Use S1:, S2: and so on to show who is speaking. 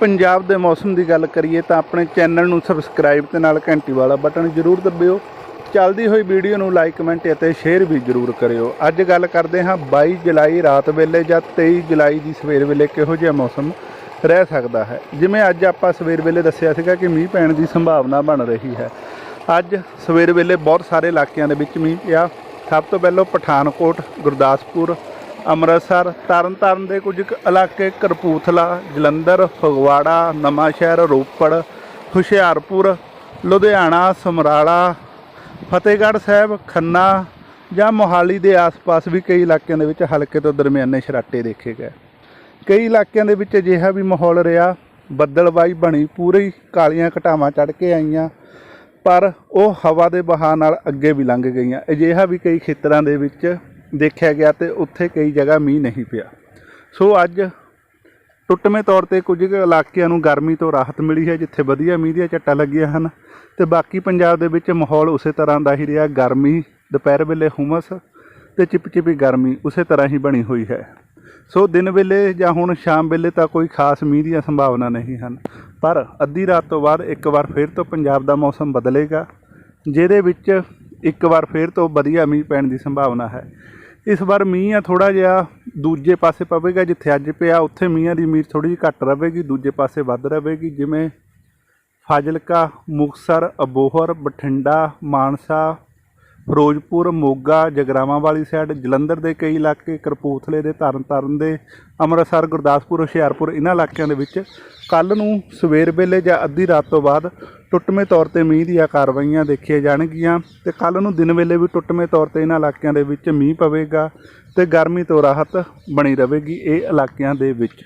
S1: ਪੰਜਾਬ ਦੇ ਮੌਸਮ ਦੀ ਗੱਲ ਕਰੀਏ ਤਾਂ ਆਪਣੇ ਚੈਨਲ ਨੂੰ ਸਬਸਕ੍ਰਾਈਬ ਤੇ ਨਾਲ ਘੰਟੀ ਵਾਲਾ ਬਟਨ ਜ਼ਰੂਰ ਦਬਿਓ। ਚੱਲਦੀ ਹੋਈ ਵੀਡੀਓ ਨੂੰ ਲਾਈਕ, ਕਮੈਂਟ ਅਤੇ ਸ਼ੇਅਰ ਵੀ ਜ਼ਰੂਰ ਕਰਿਓ। ਅੱਜ ਗੱਲ ਕਰਦੇ ਹਾਂ 22 ਜੁਲਾਈ ਰਾਤ ਵੇਲੇ ਜਾਂ 23 ਜੁਲਾਈ ਦੀ ਸਵੇਰ ਵੇਲੇ ਕਿਹੋ ਜਿਹਾ ਮੌਸਮ ਰਹਿ ਸਕਦਾ ਹੈ? ਜਿਵੇਂ ਅੱਜ ਆਪਾਂ ਸਵੇਰ ਵੇਲੇ ਦੱਸਿਆ ਸੀਗਾ ਕਿ ਮੀਂਹ ਪੈਣ ਦੀ ਸੰਭਾਵਨਾ ਬਣ ਰਹੀ ਹੈ। ਅੱਜ ਸਵੇਰ ਵੇਲੇ ਬਹੁਤ ਸਾਰੇ ਇਲਾਕਿਆਂ ਦੇ ਵਿੱਚ ਮੀਂਹ ਪਿਆ। ਸਭ ਤੋਂ ਪਹਿਲਾਂ ਪਠਾਨਕੋਟ, ਗੁਰਦਾਸਪੁਰ ਅੰਮ੍ਰਿਤਸਰ, ਤਰਨਤਾਰਨ ਦੇ ਕੁਝ ਕੁ ਇਲਾਕੇ ਕਰਪੂਥਲਾ ਜਲੰਧਰ, ਫਗਵਾੜਾ, ਨਵਾਂਸ਼ਹਿਰ, ਰੋਪੜ, ਹੁਸ਼ਿਆਰਪੁਰ, ਲੁਧਿਆਣਾ, ਸਮਰਾਲਾ, ਫਤਿਹਗੜ੍ਹ ਸਾਹਿਬ, ਖੰਨਾ ਜਾਂ ਮੋਹਾਲੀ ਦੇ ਆਸ-ਪਾਸ ਵੀ ਕਈ ਇਲਾਕਿਆਂ ਦੇ ਵਿੱਚ ਹਲਕੇ ਤੋਂ ਦਰਮਿਆਨੇ ਸਰਾਟੇ ਦੇਖੇ ਗਏ। ਕਈ ਇਲਾਕਿਆਂ ਦੇ ਵਿੱਚ ਅਜਿਹਾ ਵੀ ਮਾਹੌਲ ਰਿਹਾ ਬੱਦਲਬਾਈ ਬਣੀ, ਪੂਰੀ ਕਾਲੀਆਂ ਘਟਾਵਾਂ ਚੜ ਕੇ ਆਈਆਂ, ਪਰ ਉਹ ਹਵਾ ਦੇ ਬਹਾਅ ਨਾਲ ਅੱਗੇ ਵੀ ਲੰਘ ਗਈਆਂ। ਅਜਿਹਾ ਵੀ ਕਈ ਖੇਤਰਾਂ ਦੇ ਵਿੱਚ ਦੇਖਿਆ ਗਿਆ ਤੇ ਉੱਥੇ ਕਈ ਜਗ੍ਹਾ ਮੀਂਹ ਨਹੀਂ ਪਿਆ। ਸੋ ਅੱਜ ਟੁੱਟਵੇਂ ਤੌਰ ਤੇ ਕੁਝ ਇਲਾਕਿਆਂ ਨੂੰ ਗਰਮੀ ਤੋਂ ਰਾਹਤ ਮਿਲੀ ਹੈ, ਜਿੱਥੇ ਵਧੀਆ ਮੀਂਹ ਦੀਆਂ ਝੱਟਾਂ ਲੱਗੀਆਂ ਹਨ ਤੇ ਬਾਕੀ ਪੰਜਾਬ ਦੇ ਵਿੱਚ ਮਾਹੌਲ ਉਸੇ ਤਰ੍ਹਾਂ ਦਾ ਹੀ ਰਿਹਾ। ਗਰਮੀ, ਦੁਪਹਿਰ ਵੇਲੇ ਹੁਮਸ ਤੇ ਚਿਪਚਿਪੀ ਗਰਮੀ ਉਸੇ ਤਰ੍ਹਾਂ ਹੀ ਬਣੀ ਹੋਈ ਹੈ। ਸੋ ਦਿਨ ਵੇਲੇ ਜਾਂ ਹੁਣ ਸ਼ਾਮ ਵੇਲੇ ਤਾਂ ਕੋਈ ਖਾਸ ਮੀਂਹ ਦੀਆਂ ਸੰਭਾਵਨਾ ਨਹੀਂ ਹਨ, ਪਰ ਅੱਧੀ ਰਾਤ ਤੋਂ ਬਾਅਦ ਇੱਕ ਵਾਰ ਫਿਰ ਤੋਂ ਪੰਜਾਬ ਦਾ ਮੌਸਮ ਬਦਲੇਗਾ, ਜਿਹਦੇ ਵਿੱਚ ਇੱਕ ਵਾਰ ਫਿਰ ਤੋਂ ਵਧੀਆ ਮੀਂਹ ਪੈਣ ਦੀ ਸੰਭਾਵਨਾ ਹੈ। ਇਸ ਵਾਰ ਮੀਂਹ ਆ ਥੋੜਾ ਜਿਹਾ ਦੂਜੇ ਪਾਸੇ ਪਵੇਗਾ ਜਿੱਥੇ ਅੱਜ ਪਿਆ, ਉੱਥੇ ਮੀਂਹਾਂ ਦੀ ਉਮੀਦ ਥੋੜੀ ਜਿਹੀ ਘੱਟ ਰਹੇਗੀ, ਦੂਜੇ ਪਾਸੇ ਵੱਧ ਰਹੇਗੀ, ਜਿਵੇਂ ਫਾਜ਼ਿਲਕਾ, ਮੁਕਤਸਰ, ਅਬੋਹਰ, ਬਠਿੰਡਾ, ਮਾਨਸਾ, ਫਿਰੋਜ਼ਪੁਰ, ਮੋਗਾ, ਜਗਰਾਵਾਂ ਵਾਲੀ ਸਾਈਡ ਜਲੰਧਰ ਦੇ ਕਈ ਇਲਾਕੇ ਕਰਪੂਥਲੇ ਦੇ, ਤਰਨਤਾਰਨ ਦੇ, ਅੰਮ੍ਰਿਤਸਰ, ਗੁਰਦਾਸਪੁਰ, ਹੁਸ਼ਿਆਰਪੁਰ ਇਹਨਾਂ ਇਲਾਕਿਆਂ ਦੇ ਵਿੱਚ ਕੱਲ ਨੂੰ ਸਵੇਰ ਵੇਲੇ ਜਾਂ ਅੱਧੀ ਰਾਤ ਤੋਂ ਬਾਅਦ ਟੁੱਟਵੇਂ ਤੌਰ ਤੇ ਮੀਂਹ ਦੀਆਂ ਕਾਰਵਾਈਆਂ ਦੇਖੀਆਂ ਜਾਣਗੀਆਂ ਤੇ ਕੱਲ ਨੂੰ ਦਿਨ ਵੇਲੇ ਵੀ ਟੁੱਟਵੇਂ ਤੌਰ ਤੇ ਇਹਨਾਂ ਇਲਾਕਿਆਂ ਦੇ ਵਿੱਚ ਮੀਂਹ ਪਵੇਗਾ ਤੇ ਗਰਮੀ ਤੋਂ ਰਾਹਤ ਬਣੀ ਰਹੇਗੀ ਇਹ ਇਲਾਕਿਆਂ ਦੇ ਵਿੱਚ।